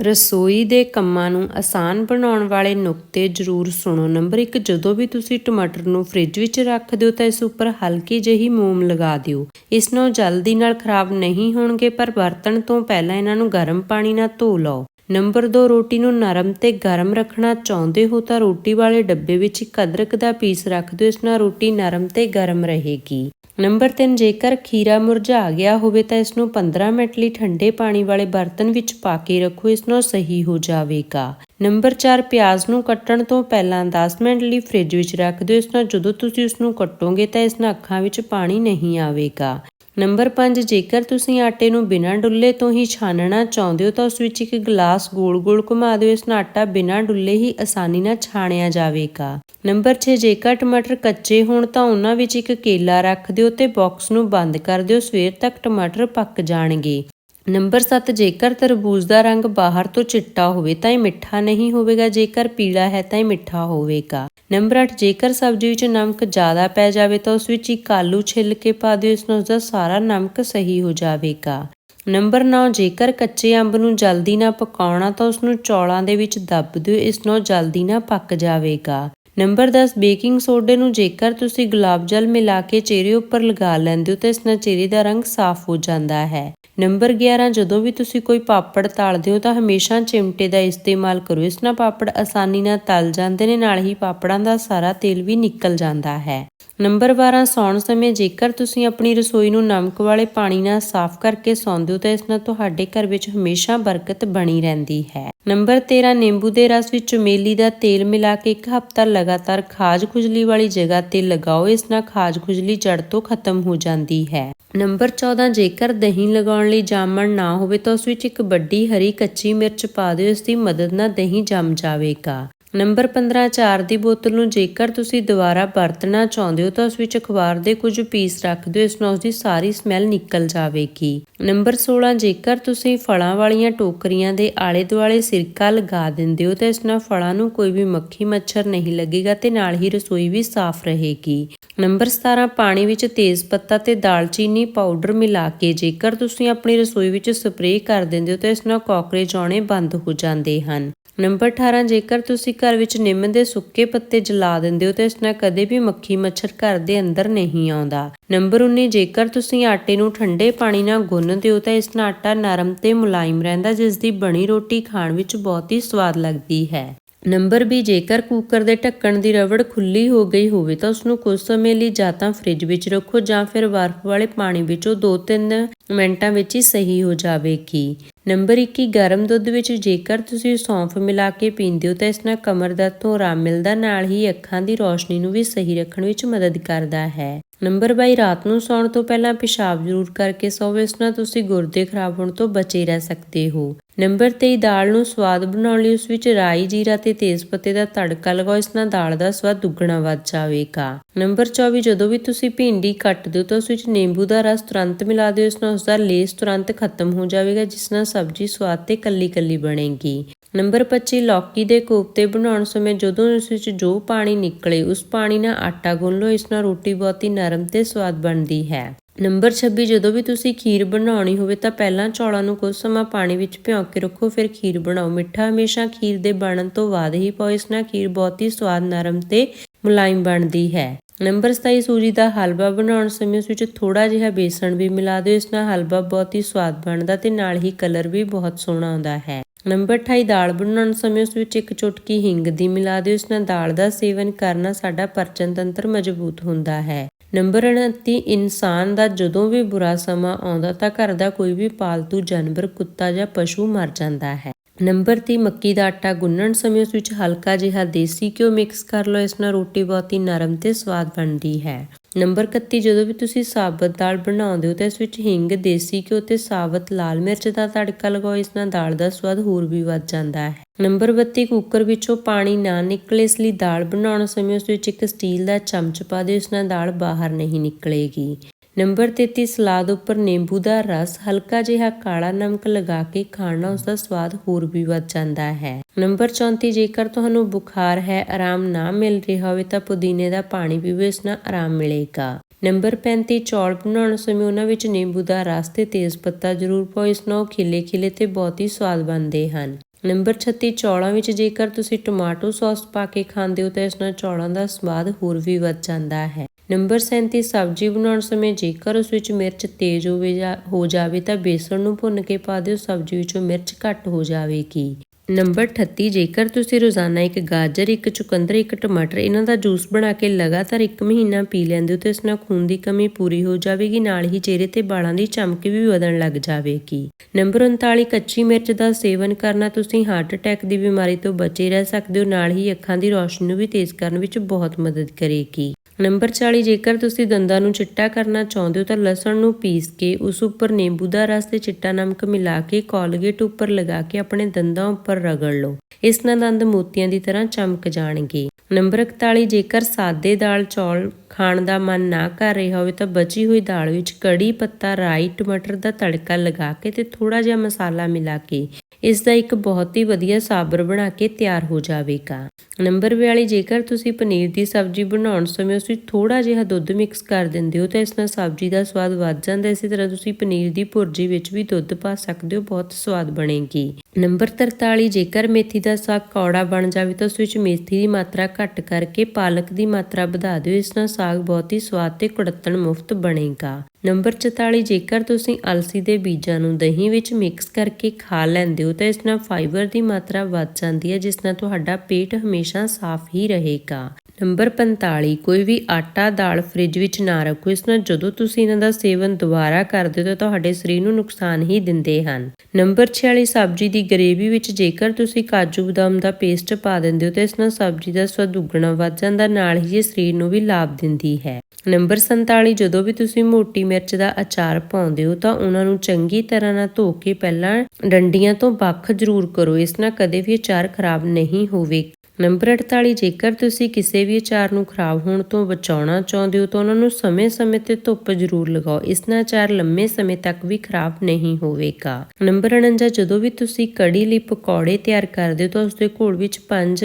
ਰਸੋਈ ਦੇ ਕੰਮਾਂ ਨੂੰ ਆਸਾਨ ਬਣਾਉਣ ਵਾਲੇ ਨੁਕਤੇ ਜ਼ਰੂਰ ਸੁਣੋ। ਨੰਬਰ 1 ਜਦੋਂ ਵੀ ਤੁਸੀਂ ਟਮਾਟਰ ਨੂੰ ਫ੍ਰਿਜ ਵਿੱਚ ਰੱਖ ਦਿਓ ਤਾਂ ਇਸ ਉੱਪਰ ਹਲਕੀ ਜਿਹੀ ਮੋਮ ਲਗਾ ਦਿਓ। ਇਸ ਨੂੰ ਜਲਦੀ ਨਾਲ ਖਰਾਬ ਨਹੀਂ ਹੋਣਗੇ, ਪਰ ਵਰਤਣ ਤੋਂ ਪਹਿਲਾਂ ਇਹਨਾਂ ਨੂੰ ਗਰਮ ਪਾਣੀ ਨਾਲ ਧੋ ਲਓ। ਨੰਬਰ 2 ਰੋਟੀ ਨੂੰ ਨਰਮ ਤੇ ਗਰਮ ਰੱਖਣਾ ਚਾਹੁੰਦੇ ਹੋ ਤਾਂ ਰੋਟੀ ਵਾਲੇ ਡੱਬੇ ਵਿੱਚ ਇੱਕ ਅਦਰਕ ਦਾ ਪੀਸ ਰੱਖ ਦਿਓ, ਇਸ ਨਾਲ ਰੋਟੀ ਨਰਮ ਤੇ ਗਰਮ ਰਹੇਗੀ। ਨੰਬਰ 3 ਜੇਕਰ ਖੀਰਾ ਮੁਰਝਾ ਗਿਆ ਹੋਵੇ ਤਾਂ ਇਸ ਨੂੰ 15 ਮਿੰਟ ਲਈ ਠੰਡੇ ਪਾਣੀ ਵਾਲੇ ਬਰਤਨ ਵਿੱਚ ਪਾ ਕੇ ਰੱਖੋ ਇਸ ਨਾਲ ਸਹੀ ਹੋ ਜਾਵੇਗਾ। ਨੰਬਰ 4 ਪਿਆਜ਼ ਨੂੰ ਕੱਟਣ ਤੋਂ ਪਹਿਲਾਂ 10 ਮਿੰਟ ਲਈ ਫ੍ਰਿਜ ਵਿੱਚ ਰੱਖ ਦਿਓ। ਇਸ ਨਾਲ ਜਦੋਂ ਤੁਸੀਂ ਉਸ ਨੂੰ ਕੱਟੋਗੇ ਤਾਂ ਇਸ ਨਾਲ ਅੱਖਾਂ ਵਿੱਚ ਪਾਣੀ ਨਹੀਂ ਆਵੇਗਾ। ਨੰਬਰ 5 ਜੇਕਰ ਤੁਸੀਂ ਆਟੇ ਨੂੰ ਬਿਨਾਂ ਡੁੱਲੇ ਤੋਂ ਹੀ ਛਾਨਣਾ ਚਾਹੁੰਦੇ ਹੋ ਤਾਂ ਉਸ ਵਿੱਚ ਇੱਕ ਗਲਾਸ ਗੋਲ-ਗੋਲ ਘੁਮਾ ਦਿਓ। ਇਸ ਨਾਲ ਆਟਾ ਬਿਨਾਂ ਡੁੱਲੇ ਹੀ ਆਸਾਨੀ ਨਾਲ ਛਾਣਿਆ ਜਾਵੇਗਾ। ਨੰਬਰ 6 ਜੇਕਰ ਟਮਾਟਰ ਕੱਚੇ ਹੋਣ ਤਾਂ ਉਹਨਾਂ ਵਿੱਚ ਇੱਕ ਕੇਲਾ ਰੱਖ ਦਿਓ ਤੇ ਬਾਕਸ ਨੂੰ ਬੰਦ ਕਰ ਦਿਓ। ਸਵੇਰ ਤੱਕ ਟਮਾਟਰ ਪੱਕ ਜਾਣਗੇ। ਨੰਬਰ 7 ਜੇਕਰ ਤਰਬੂਜ ਦਾ ਰੰਗ ਬਾਹਰ ਤੋਂ ਚਿੱਟਾ ਹੋਵੇ ਤਾਂ ਇਹ ਮਿੱਠਾ ਨਹੀਂ ਹੋਵੇਗਾ, ਜੇਕਰ ਪੀਲਾ ਹੈ ਤਾਂ ਇਹ ਮਿੱਠਾ ਹੋਵੇਗਾ। ਨੰਬਰ 8 ਜੇਕਰ ਸਬਜ਼ੀ ਵਿੱਚ ਨਮਕ ਜ਼ਿਆਦਾ ਪੈ ਜਾਵੇ ਤਾਂ ਉਸ ਵਿੱਚ ਇੱਕ ਆਲੂ ਛਿੱਲ ਕੇ ਪਾ ਦਿਓ, ਇਸ ਨਾਲ ਉਸਦਾ ਸਾਰਾ ਨਮਕ ਸਹੀ ਹੋ ਜਾਵੇਗਾ। ਨੰਬਰ 9 ਜੇਕਰ ਕੱਚੇ ਅੰਬ ਨੂੰ ਜਲਦੀ ਨਾ ਪਕਾਉਣਾ ਤਾਂ ਉਸ ਨੂੰ ਚੌਲਾਂ ਦੇ ਵਿੱਚ ਦੱਬ ਦਿਓ, ਇਸ ਨਾਲ ਜਲਦੀ ਨਾ ਪੱਕ ਜਾਵੇਗਾ। ਨੰਬਰ 10 ਬੇਕਿੰਗ ਸੋਡੇ ਨੂੰ ਜੇਕਰ ਤੁਸੀਂ ਗੁਲਾਬ ਜਲ ਮਿਲਾ ਕੇ ਚਿਹਰੇ ਉੱਪਰ ਲਗਾ ਲੈਂਦੇ ਹੋ ਤਾਂ ਇਸ ਨਾਲ ਚਿਹਰੇ ਦਾ ਰੰਗ ਸਾਫ਼ ਹੋ ਜਾਂਦਾ ਹੈ। ਨੰਬਰ 11 ਜਦੋਂ ਵੀ ਤੁਸੀਂ ਕੋਈ ਪਾਪੜ ਤਲਦੇ ਹੋ ਤਾਂ ਹਮੇਸ਼ਾ ਚਿਮਟੇ ਦਾ ਇਸਤੇਮਾਲ ਕਰੋ। ਇਸ ਨਾਲ ਪਾਪੜ ਆਸਾਨੀ ਨਾਲ ਤਲ ਜਾਂਦੇ ਨੇ, ਨਾਲ ਹੀ ਪਾਪੜਾਂ ਦਾ ਸਾਰਾ ਤੇਲ ਵੀ ਨਿਕਲ ਜਾਂਦਾ ਹੈ। ਨੰਬਰ 12 ਸੌਣ ਸਮੇਂ ਜੇਕਰ ਤੁਸੀਂ ਆਪਣੀ ਰਸੋਈ ਨੂੰ ਨਮਕ ਵਾਲੇ ਪਾਣੀ ਨਾਲ ਸਾਫ਼ ਕਰਕੇ ਸੌਂਦੇ ਹੋ ਤਾਂ ਇਸ ਨਾਲ ਤੁਹਾਡੇ ਘਰ ਵਿੱਚ ਹਮੇਸ਼ਾ ਬਰਕਤ ਬਣੀ ਰਹਿੰਦੀ ਹੈ। ਨੰਬਰ 13 ਨਿੰਬੂ ਦੇ ਰਸ ਵਿੱਚ ਚਮੇਲੀ ਦਾ ਤੇਲ ਮਿਲਾ ਕੇ ਇੱਕ ਹਫ਼ਤਾ ਲਗਾ ਲਗਾਤਾਰ ਖਾਜ ਖੁਜਲੀ ਵਾਲੀ ਜਗ੍ਹਾ ਤੇ ਲਗਾਓ, ਇਸ ਨਾਲ ਖਾਜ ਖੁਜਲੀ ਜੜ ਤੋਂ ਖਤਮ ਹੋ ਜਾਂਦੀ ਹੈ। ਨੰਬਰ 14 ਜੇਕਰ ਦਹੀਂ ਲਗਾਉਣ ਲਈ ਜਾਮਣ ਨਾ ਹੋਵੇ ਤਾਂ ਉਸ ਵਿੱਚ ਇੱਕ ਵੱਡੀ ਹਰੀ ਕੱਚੀ ਮਿਰਚ ਪਾ ਦਿਓ, ਇਸ ਦੀ ਮਦਦ ਨਾਲ ਦਹੀਂ ਜੰਮ ਜਾਵੇਗਾ। ਨੰਬਰ 15 ਚਾਰ ਦੀ ਬੋਤਲ ਨੂੰ ਜੇਕਰ ਤੁਸੀਂ ਦੁਬਾਰਾ ਵਰਤਣਾ ਚਾਹੁੰਦੇ ਹੋ ਤਾਂ ਉਸ ਵਿੱਚ ਅਖਬਾਰ ਦੇ ਕੁਝ ਪੀਸ ਰੱਖ ਦਿਓ, ਇਸ ਨਾਲ ਉਸ ਦੀ ਸਾਰੀ ਸਮੈਲ ਨਿਕਲ ਜਾਵੇਗੀ। ਨੰਬਰ 16 ਜੇਕਰ ਤੁਸੀਂ ਫਲਾਂ ਵਾਲੀਆਂ ਟੋਕਰੀਆਂ ਦੇ ਆਲੇ ਦੁਆਲੇ ਸਿਰਕਾ ਲਗਾ ਦਿੰਦੇ ਹੋ ਤਾਂ ਇਸ ਨਾਲ ਫਲਾਂ ਨੂੰ ਕੋਈ ਵੀ ਮੱਖੀ ਮੱਛਰ ਨਹੀਂ ਲੱਗੇਗਾ ਤੇ ਨਾਲ ਹੀ ਰਸੋਈ ਵੀ ਸਾਫ਼ ਰਹੇਗੀ। ਨੰਬਰ 17 ਪਾਣੀ ਵਿੱਚ ਤੇਜ਼ ਪੱਤਾ ਤੇ ਦਾਲਚੀਨੀ ਪਾਊਡਰ ਮਿਲਾ ਕੇ ਜੇਕਰ ਤੁਸੀਂ ਆਪਣੀ ਰਸੋਈ ਵਿੱਚ ਸਪਰੇਅ ਕਰ ਦਿੰਦੇ ਹੋ ਤਾਂ ਇਸ ਨਾਲ ਕਾਕਰੋਚ ਆਉਣੇ ਬੰਦ ਹੋ ਜਾਂਦੇ ਹਨ। ਨੰਬਰ 18 ਜੇਕਰ ਤੁਸੀਂ ਘਰ ਵਿੱਚ ਨਿੰਮ ਦੇ ਸੁੱਕੇ ਪੱਤੇ ਜਲਾ ਦਿੰਦੇ ਹੋ ਤਾਂ ਇਸ ਨਾਲ ਕਦੇ ਵੀ ਮੱਖੀ ਮੱਛਰ ਘਰ ਦੇ ਅੰਦਰ ਨਹੀਂ ਆਉਂਦਾ। ਨੰਬਰ 19 ਜੇਕਰ ਤੁਸੀਂ ਆਟੇ ਨੂੰ ਠੰਡੇ ਪਾਣੀ ਨਾਲ ਗੁੰਨਦੇ ਹੋ ਤਾਂ ਇਸ ਨਾਲ ਆਟਾ ਨਰਮ ਤੇ ਮੁਲਾਇਮ ਰਹਿੰਦਾ ਜਿਸ ਦੀ ਬਣੀ ਰੋਟੀ ਖਾਣ ਵਿੱਚ ਬਹੁਤ ਹੀ ਸਵਾਦ ਲੱਗਦੀ ਹੈ। ਨੰਬਰ 20 ਜੇਕਰ ਕੁੱਕਰ ਦੇ ਢੱਕਣ ਦੀ ਰਬੜ ਖੁੱਲੀ ਹੋ ਗਈ ਹੋਵੇ ਤਾਂ ਉਸ ਨੂੰ ਕੁਝ ਸਮੇਂ ਲਈ ਜਾਂ ਤਾਂ ਫ੍ਰਿਜ ਵਿੱਚ ਰੱਖੋ ਜਾਂ ਫਿਰ ਬਰਫ਼ ਵਾਲੇ ਪਾਣੀ ਵਿੱਚ ਉਹ 2-3 ਮਿੰਟਾਂ ਵਿੱਚ ਹੀ ਸਹੀ ਹੋ ਜਾਵੇਗੀ। ਨੰਬਰ 21 ਗਰਮ ਦੁੱਧ ਵਿੱਚ ਜੇਕਰ ਤੁਸੀਂ ਸੌਂਫ ਮਿਲਾ ਕੇ ਪੀਂਦੇ ਹੋ ਤਾਂ ਇਸ ਨਾਲ ਕਮਰ ਦਰਦ ਤੋਂ ਆਰਾਮ ਮਿਲਦਾ, ਨਾਲ ਹੀ ਅੱਖਾਂ ਦੀ ਰੋਸ਼ਨੀ ਨੂੰ ਵੀ ਸਹੀ ਰੱਖਣ ਵਿੱਚ ਮਦਦ ਕਰਦਾ ਹੈ। ਨੰਬਰ 22 ਰਾਤ ਨੂੰ ਸੌਣ ਤੋਂ ਪਹਿਲਾਂ ਪਿਸ਼ਾਬ ਜ਼ਰੂਰ ਕਰਕੇ ਸੌਵੋ ਇਸ ਨਾਲ ਤੁਸੀਂ ਗੁਰਦੇ ਖਰਾਬ ਹੋਣ ਤੋਂ ਬਚੇ ਰਹਿ ਸਕਦੇ ਹੋ। ਨੰਬਰ 23 ਦਾਲ ਨੂੰ ਸਵਾਦ ਬਣਾਉਣ ਲਈ ਉਸ ਵਿੱਚ ਰਾਈ, ਜੀਰਾ ਤੇ ਤੇਜ਼ ਪੱਤੇ ਦਾ ਤੜਕਾ ਲਗਾਓ, ਇਸ ਨਾਲ ਦਾਲ ਦਾ ਸਵਾਦ ਦੁੱਗਣਾ ਵੱਧ ਜਾਵੇਗਾ। ਨੰਬਰ 24 ਜਦੋਂ ਵੀ ਤੁਸੀਂ ਭਿੰਡੀ ਕੱਟਦੇ ਹੋ ਤਾਂ ਉਸ ਵਿੱਚ ਨਿੰਬੂ ਦਾ ਰਸ ਤੁਰੰਤ ਮਿਲਾ ਦਿਓ, ਇਸ ਨਾਲ ਉਸ ਦਾ ਲੇਸ ਤੁਰੰਤ ਖਤਮ ਹੋ ਜਾਵੇਗਾ, ਜਿਸ ਨਾਲ ਸਬਜ਼ੀ ਸਵਾਦ ਤੇ ਕੱਲੀ-ਕੱਲੀ ਬਣੇਗੀ। ਨੰਬਰ 25 ਲੌਕੀ ਦੇ ਕੋਫਤੇ ਬਣਾਉਣ ਸਮੇਂ ਜਦੋਂ ਉਸ ਵਿੱਚ ਜੋ ਪਾਣੀ ਨਿਕਲੇ, ਉਸ ਪਾਣੀ ਨਾਲ ਆਟਾ ਗੁੰਨ ਲਓ, ਇਸ ਨਾਲ ਰੋਟੀ ਬਹੁਤ ਹੀ ਨਰਮ ਤੇ ਸਵਾਦ ਬਣਦੀ ਹੈ। ਨੰਬਰ 26 ਜਦੋਂ ਵੀ ਤੁਸੀਂ ਖੀਰ ਬਣਾਉਣੀ ਹੋਵੇ ਤਾਂ ਪਹਿਲਾਂ ਚੌਲਾਂ ਨੂੰ ਕੁਝ ਸਮਾਂ ਪਾਣੀ ਵਿੱਚ ਭਿਓ ਕੇ ਰੱਖੋ, ਫਿਰ ਖੀਰ ਬਣਾਓ। ਮਿੱਠਾ ਹਮੇਸ਼ਾ ਖੀਰ ਦੇ ਬਣਨ ਤੋਂ ਬਾਅਦ ਹੀ ਪਾਓ, ਇਸ ਨਾਲ ਖੀਰ ਬਹੁਤ ਹੀ ਸਵਾਦ ਨਰਮ ਤੇ ਮੁਲਾਇਮ ਬਣਦੀ ਹੈ। ਨੰਬਰ 27 ਸੂਜੀ ਦਾ ਹਲਵਾ ਬਣਾਉਣ ਸਮੇਂ ਉਸ ਵਿੱਚ ਥੋੜਾ ਜਿਹਾ ਬੇਸਣ ਵੀ ਮਿਲਾ ਦਿਓ, ਇਸ ਨਾਲ ਹਲਵਾ ਬਹੁਤ ਹੀ ਸਵਾਦ ਬਣਦਾ ਤੇ ਨਾਲ ਹੀ ਕਲਰ ਵੀ ਬਹੁਤ ਸੋਹਣਾ ਆਉਂਦਾ ਹੈ। ਨੰਬਰ 28 ਦਾਲ ਬਣਾਉਣ ਸਮੇਂ ਉਸ ਵਿੱਚ ਇੱਕ ਚੁਟਕੀ ਹਿੰਗ ਦੀ ਮਿਲਾ ਦਿਓ। ਇਸ ਨਾਲ ਦਾਲ ਦਾ ਸੇਵਨ ਕਰਨਾ ਸਾਡਾ ਪਰਚਨ ਤੰਤਰ ਮਜ਼ਬੂਤ ਹੁੰਦਾ ਹੈ। ਨੰਬਰ 29 ਇਨਸਾਨ ਦਾ ਜਦੋਂ ਵੀ ਬੁਰਾ ਸਮਾਂ ਆਉਂਦਾ ਤਾਂ ਘਰ ਦਾ ਕੋਈ ਵੀ ਪਾਲਤੂ ਜਾਨਵਰ, ਕੁੱਤਾ ਜਾਂ ਪਸ਼ੂ ਮਰ ਜਾਂਦਾ ਹੈ। ਨੰਬਰ 30 ਮੱਕੀ ਦਾ ਆਟਾ ਗੁੰਨਣ ਸਮੇਂ ਉਸ ਵਿੱਚ ਹਲਕਾ ਜਿਹਾ ਦੇਸੀ ਘਿਓ ਮਿਕਸ ਕਰ ਲਓ। ਇਸ ਨਾਲ ਰੋਟੀ ਬਹੁਤ ਹੀ ਨਰਮ ਤੇ ਸਵਾਦ ਬਣਦੀ ਹੈ। ਨੰਬਰ 31 ਜਦੋਂ ਵੀ ਤੁਸੀਂ ਸਾਬਤ ਦਾਲ ਬਣਾਉਂਦੇ ਹੋ ਤਾਂ ਇਸ ਵਿੱਚ ਹਿੰਗ, ਦੇਸੀ ਘਿਓ ਤੇ ਸਾਬਤ ਲਾਲ ਮਿਰਚ ਦਾ ਤੜਕਾ ਲਗਾਓ, ਇਸ ਨਾਲ ਦਾਲ ਦਾ ਸਵਾਦ ਹੋਰ ਵੀ ਵੱਧ ਜਾਂਦਾ ਹੈ। ਨੰਬਰ 32 ਕੁੱਕਰ ਵਿੱਚੋਂ ਪਾਣੀ ਨਾ ਨਿਕਲੇ, ਇਸ ਲਈ ਦਾਲ ਬਣਾਉਣ ਸਮੇਂ ਉਸ ਵਿੱਚ ਇੱਕ ਸਟੀਲ ਦਾ ਚਮਚ ਪਾ ਦਿਓ, ਇਸ ਨਾਲ ਦਾਲ ਬਾਹਰ ਨਹੀਂ ਨਿਕਲੇਗੀ। ਨੰਬਰ 33 ਸਲਾਦ ਉੱਪਰ ਨਿੰਬੂ ਦਾ ਰਸ, ਹਲਕਾ ਜਿਹਾ ਕਾਲਾ ਨਮਕ ਲਗਾ ਕੇ ਖਾਣਾ ਉਸ ਦਾ ਸਵਾਦ ਹੋਰ ਵੀ ਵੱਧ ਜਾਂਦਾ ਹੈ। ਨੰਬਰ 34 ਜੇਕਰ ਤੁਹਾਨੂੰ ਬੁਖਾਰ ਹੈ, ਆਰਾਮ ਨਾ ਮਿਲ ਰਿਹਾ ਹੋਵੇ ਤਾਂ ਪੁਦੀਨੇ ਦਾ ਪਾਣੀ ਪੀਵੋ ਇਸ ਨਾਲ ਆਰਾਮ ਮਿਲੇਗਾ। ਨੰਬਰ 35 ਚੌਲ ਬਣਾਉਣ ਸਮੇਂ ਉਹਨਾਂ ਵਿੱਚ ਨਿੰਬੂ ਦਾ ਰਸ ਤੇ ਤੇਜ਼ ਪੱਤਾ ਜ਼ਰੂਰ ਪਾਓ, ਇਸ ਨਾਲ ਉਹ ਖਿਲੇ ਖਿਲੇ ਤੇ ਬਹੁਤ ਹੀ ਸਵਾਦ ਬਣਦੇ ਹਨ। ਨੰਬਰ 36 ਚੌਲਾਂ ਵਿੱਚ ਜੇਕਰ ਤੁਸੀਂ ਟਮਾਟੋ ਸੌਸ ਪਾ ਕੇ ਖਾਂਦੇ ਹੋ ਤਾਂ ਇਸ ਨਾਲ ਚੌਲਾਂ ਦਾ ਸਵਾਦ ਹੋਰ ਵੀ ਵੱਧ ਜਾਂਦਾ ਹੈ। ਨੰਬਰ 37 ਸਬਜ਼ੀ ਬਣਾਉਣ ਸਮੇਂ ਜੇਕਰ ਉਸ ਵਿੱਚ ਮਿਰਚ ਤੇਜ਼ ਹੋਵੇ ਜਾਂ, ਹੋ ਜਾਵੇ ਤਾਂ ਬੇਸਣ ਨੂੰ ਭੁੰਨ ਕੇ ਪਾ ਦਿਓ, ਸਬਜ਼ੀ ਵਿੱਚੋਂ ਮਿਰਚ ਘੱਟ ਹੋ ਜਾਵੇਗੀ। ਨੰਬਰ 38 ਜੇਕਰ ਤੁਸੀਂ ਰੋਜ਼ਾਨਾ ਇੱਕ ਗਾਜਰ, ਇੱਕ ਚੁਕੰਦਰ, ਇੱਕ ਟਮਾਟਰ ਇਹਨਾਂ ਦਾ ਜੂਸ ਬਣਾ ਕੇ ਲਗਾਤਾਰ ਇੱਕ ਮਹੀਨਾ ਪੀ ਲੈਂਦੇ ਹੋ ਤਾਂ ਇਸ ਨਾਲ ਖੂਨ ਦੀ ਕਮੀ ਪੂਰੀ ਹੋ ਜਾਵੇਗੀ, ਨਾਲ ਹੀ ਚਿਹਰੇ ਤੇ ਵਾਲਾਂ ਦੀ ਚਮਕ ਵੀ ਵਧਣ ਲੱਗ ਜਾਵੇਗੀ। ਨੰਬਰ 39 ਕੱਚੀ ਮਿਰਚ ਦਾ ਸੇਵਨ ਕਰਨਾ, ਤੁਸੀਂ ਹਾਰਟ ਅਟੈਕ ਦੀ ਬਿਮਾਰੀ ਤੋਂ ਬਚੇ ਰਹਿ ਸਕਦੇ ਹੋ, ਨਾਲ ਹੀ ਅੱਖਾਂ ਦੀ ਰੋਸ਼ਨੀ ਨੂੰ ਵੀ ਤੇਜ਼ ਕਰਨ ਵਿੱਚ ਬਹੁਤ ਮਦਦ ਕਰੇਗੀ। ਨੰਬਰ 40 ਜੇਕਰ ਤੁਸੀਂ ਦੰਦਾਂ ਨੂੰ ਚਿੱਟਾ ਕਰਨਾ ਚਾਹੁੰਦੇ ਹੋ ਤਾਂ ਲਸਣ ਨੂੰ ਪੀਸ ਕੇ ਉਸ ਉੱਪਰ ਨਿੰਬੂ ਦਾ ਰਸ ਤੇ ਚਿੱਟਾ ਨਮਕ ਮਿਲਾ ਕੇ ਕੋਲਗੇਟ ਉੱਪਰ ਲਗਾ ਕੇ ਆਪਣੇ ਦੰਦਾਂ ਉੱਪਰ ਰਗੜ ਲਓ। ਇਸ ਨਾਲ ਦੰਦ ਮੋਤੀਆਂ ਦੀ ਤਰ੍ਹਾਂ ਚਮਕ ਜਾਣਗੇ। ਨੰਬਰ 41 ਜੇਕਰ ਸਾਦੇ ਦਾਲ ਚੌਲ ਖਾਣ ਦਾ ਮਨ ਨਾ ਕਰ ਰਿਹਾ ਹੋਵੇ ਤਾਂ ਬਚੀ ਹੋਈ ਦਾਲ ਵਿੱਚ ਕੜੀ ਪੱਤਾ, ਰਾਈ, ਟਮਾਟਰ ਦਾ ਤੜਕਾ ਲਗਾ ਕੇ ਤੇ ਥੋੜਾ ਜਿਹਾ ਮਸਾਲਾ ਮਿਲਾ ਕੇ ਇਸ ਦਾ ਇੱਕ ਬਹੁਤ ਹੀ ਵਧੀਆ ਸਾਬਰ ਬਣਾ ਕੇ ਤਿਆਰ ਹੋ ਜਾਵੇਗਾ। ਨੰਬਰ 42 ਜੇਕਰ ਤੁਸੀਂ ਪਨੀਰ ਦੀ ਸਬਜ਼ੀ ਬਣਾਉਣ ਸਮੇਂ ਉਸ ਵਿੱਚ ਥੋੜਾ ਜਿਹਾ ਦੁੱਧ ਮਿਕਸ ਕਰ ਦਿੰਦੇ ਹੋ, ਤਾਂ ਇਸ ਨਾਲ ਸਬਜ਼ੀ ਦਾ ਸਵਾਦ ਵੱਧ ਜਾਂਦਾ ਇਸੇ ਤਰ੍ਹਾਂ ਤੁਸੀਂ ਪਨੀਰ ਦੀ ਭੁਰਜੀ ਵਿੱਚ ਵੀ ਦੁੱਧ ਪਾ ਸਕਦੇ ਹੋ, ਬਹੁਤ ਸਵਾਦ ਬਣੇਗੀ। ਨੰਬਰ 43 ਜੇਕਰ ਮੇਥੀ ਦਾ ਸਾਗ ਕੌੜਾ ਬਣ ਜਾਵੇ, ਤਾਂ ਉਸ ਵਿੱਚ ਮੇਥੀ ਦੀ ਮਾਤਰਾ ਘੱਟ ਕਰਕੇ ਪਾਲਕ ਦੀ ਮਾਤਰਾ ਵਧਾ ਦਿਓ। ਇਸ ਨਾਲ ਸਾਗ ਬਹੁਤ ਹੀ ਸਵਾਦ ਤੇ ਕੁੜੱਤਣ ਮੁਫਤ ਬਣੇਗਾ। ਨੰਬਰ 44 ਜੇਕਰ ਤੁਸੀਂ ਅਲਸੀ ਦੇ ਬੀਜਾਂ ਨੂੰ ਦਹੀਂ ਵਿੱਚ ਮਿਕਸ ਕਰਕੇ ਖਾ ਲੈਂਦੇ ਹੋ ਤਾਂ ਇਸ ਨਾਲ ਫਾਈਬਰ ਦੀ ਮਾਤਰਾ ਵੱਧ ਜਾਂਦੀ ਹੈ, ਜਿਸ ਨਾਲ ਤੁਹਾਡਾ ਪੇਟ ਹਮੇਸ਼ਾ ਸਾਫ਼ ਹੀ ਰਹੇਗਾ। ਨੰਬਰ 45 ਕੋਈ ਵੀ ਆਟਾ ਦਾਲ ਫ੍ਰਿਜ ਵਿੱਚ ਨਾ ਰੱਖੋ, ਇਸ ਨਾਲ ਜਦੋਂ ਤੁਸੀਂ ਇਹਨਾਂ ਦਾ ਸੇਵਨ ਦੁਬਾਰਾ ਕਰਦੇ ਹੋ ਤਾਂ ਤੁਹਾਡੇ ਸਰੀਰ ਨੂੰ ਨੁਕਸਾਨ ਹੀ ਦਿੰਦੇ ਹਨ। ਨੰਬਰ 46 ਸਬਜ਼ੀ ਦੀ ਗਰੇਵੀ ਵਿੱਚ ਜੇਕਰ ਤੁਸੀਂ ਕਾਜੂ ਬਦਾਮ ਦਾ ਪੇਸਟ ਪਾ ਦਿੰਦੇ ਹੋ ਤਾਂ ਇਸ ਨਾਲ ਸਬਜ਼ੀ ਦਾ ਸਵਾਦ ਦੁੱਗਣਾ ਵੱਧ ਜਾਂਦਾ, ਨਾਲ ਹੀ ਇਹ ਸਰੀਰ ਨੂੰ ਵੀ ਲਾਭ ਦਿੰਦੀ ਹੈ। ਨੰਬਰ 47 ਜਦੋਂ ਵੀ ਤੁਸੀਂ ਮੋਟੀ ਮਿਰਚ ਦਾ ਅਚਾਰ ਪਾਉਂਦੇ ਹੋ ਤਾਂ ਉਹਨਾਂ ਨੂੰ ਚੰਗੀ ਤਰ੍ਹਾਂ ਨਾਲ ਧੋ ਕੇ ਪਹਿਲਾਂ ਡੰਡੀਆਂ ਤੋਂ ਵੱਖ ਜ਼ਰੂਰ ਕਰੋ, ਇਸ ਨਾਲ ਕਦੇ ਵੀ ਅਚਾਰ ਖਰਾਬ ਨਹੀਂ ਹੋਵੇ। ਨੰਬਰ 48 ਜੇਕਰ ਤੁਸੀਂ ਕਿਸੇ ਵੀ ਅਚਾਰ ਨੂੰ ਖਰਾਬ ਹੋਣ ਤੋਂ ਬਚਾਉਣਾ ਚਾਹੁੰਦੇ ਹੋ, ਤਾਂ ਉਹਨਾਂ ਨੂੰ ਸਮੇਂ-ਸਮੇਂ ਤੇ ਧੁੱਪ ਜ਼ਰੂਰ ਲਗਾਓ। ਇਸ ਨਾਲ ਅਚਾਰ ਲੰਮੇ ਸਮੇਂ ਤੱਕ ਵੀ ਖਰਾਬ ਨਹੀਂ ਹੋਵੇਗਾ। ਨੰਬਰ 49 ਜਦੋਂ ਵੀ ਤੁਸੀਂ ਕੜੀ ਲਈ ਪਕੌੜੇ ਤਿਆਰ ਕਰਦੇ ਹੋ, ਤਾਂ ਉਸ ਦੇ ਘੋਲ ਵਿੱਚ 5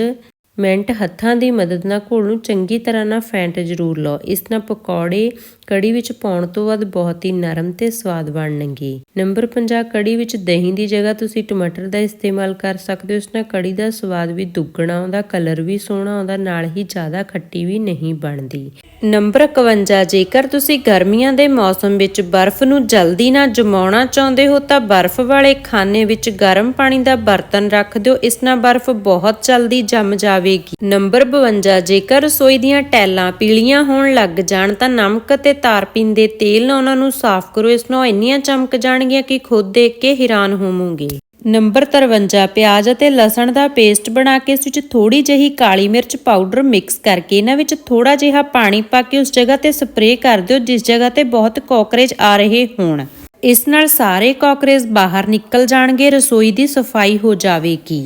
ਮਿੰਟ ਹੱਥਾਂ ਦੀ ਮਦਦ ਨਾਲ ਘੋਲ ਨੂੰ ਚੰਗੀ ਤਰ੍ਹਾਂ ਨਾਲ ਫੈਂਟ ਜ਼ਰੂਰ ਲਓ। ਇਸ ਨਾਲ ਪਕੌੜੇ ਕੜੀ ਵਿੱਚ ਪਾਉਣ ਤੋਂ ਬਾਅਦ ਬਹੁਤ ਹੀ ਨਰਮ ਤੇ ਸਵਾਦ ਬਣਨਗੇ। ਨੰਬਰ 50 ਕੜੀ ਵਿੱਚ ਦਹੀਂ ਦੀ ਜਗ੍ਹਾ ਤੁਸੀਂ ਟਮਾਟਰ ਦਾ ਇਸਤੇਮਾਲ ਕਰ ਸਕਦੇ ਹੋ। ਇਸ ਨਾਲ ਕੜੀ ਦਾ ਸਵਾਦ ਵੀ ਦੁੱਗਣਾ ਆਉਂਦਾ, ਕਲਰ ਵੀ ਸੋਹਣਾ ਆਉਂਦਾ, ਨਾਲ ਹੀ ਜ਼ਿਆਦਾ ਖੱਟੀ ਵੀ ਨਹੀਂ ਬਣਦੀ। ਨੰਬਰ 51 ਜੇਕਰ ਤੁਸੀਂ ਗਰਮੀਆਂ ਦੇ ਮੌਸਮ ਵਿੱਚ ਬਰਫ਼ ਨੂੰ ਜਲਦੀ ਨਾਲ ਜਮਾਉਣਾ ਚਾਹੁੰਦੇ ਹੋ, ਤਾਂ ਬਰਫ਼ ਵਾਲੇ ਖਾਨੇ ਵਿੱਚ ਗਰਮ ਪਾਣੀ ਦਾ ਬਰਤਨ ਰੱਖ ਦਿਓ। ਇਸ ਨਾਲ ਬਰਫ਼ ਬਹੁਤ ਜਲਦੀ ਜੰਮ ਜਾਵੇਗੀ। ਨੰਬਰ 52 ਜੇਕਰ ਰਸੋਈ ਦੀਆਂ ਟੈਲਾਂ ਪੀਲੀਆਂ ਹੋਣ ਲੱਗ ਜਾਣ, ਤਾਂ ਨਮਕ ਅਤੇ ਤਾਰਪੀਨ ਦੇ ਤੇਲ ਨਾਲ ਉਹਨਾਂ ਨੂੰ ਸਾਫ਼ ਕਰੋ, ਇਸ ਨਾਲ ਇੰਨੀਆਂ ਚਮਕ ਜਾਣਗੀਆਂ ਕਿ ਖੁਦ ਦੇਖ ਕੇ ਹੈਰਾਨ ਹੋਵੋਗੇ। ਨੰਬਰ 53 ਪਿਆਜ਼ ਅਤੇ ਲਸਣ ਦਾ ਪੇਸਟ ਬਣਾ ਕੇ ਇਸ ਵਿੱਚ ਥੋੜੀ ਜਿਹੀ ਕਾਲੀ ਮਿਰਚ ਪਾਊਡਰ ਮਿਕਸ ਕਰਕੇ ਇਹਨਾਂ ਵਿੱਚ ਥੋੜਾ ਜਿਹਾ ਪਾਣੀ ਪਾ ਕੇ ਉਸ ਜਗ੍ਹਾ ਤੇ ਸਪਰੇਅ ਕਰ ਦਿਓ, ਜਿਸ ਜਗ੍ਹਾ ਤੇ ਬਹੁਤ ਕਾਕਰੇਜ ਆ ਰਹੇ ਹੋਣ। ਇਸ ਨਾਲ ਸਾਰੇ ਕਾਕਰੇਜ ਬਾਹਰ ਨਿਕਲ ਜਾਣਗੇ, ਰਸੋਈ ਦੀ ਸਫ਼ਾਈ ਹੋ ਜਾਵੇਗੀ।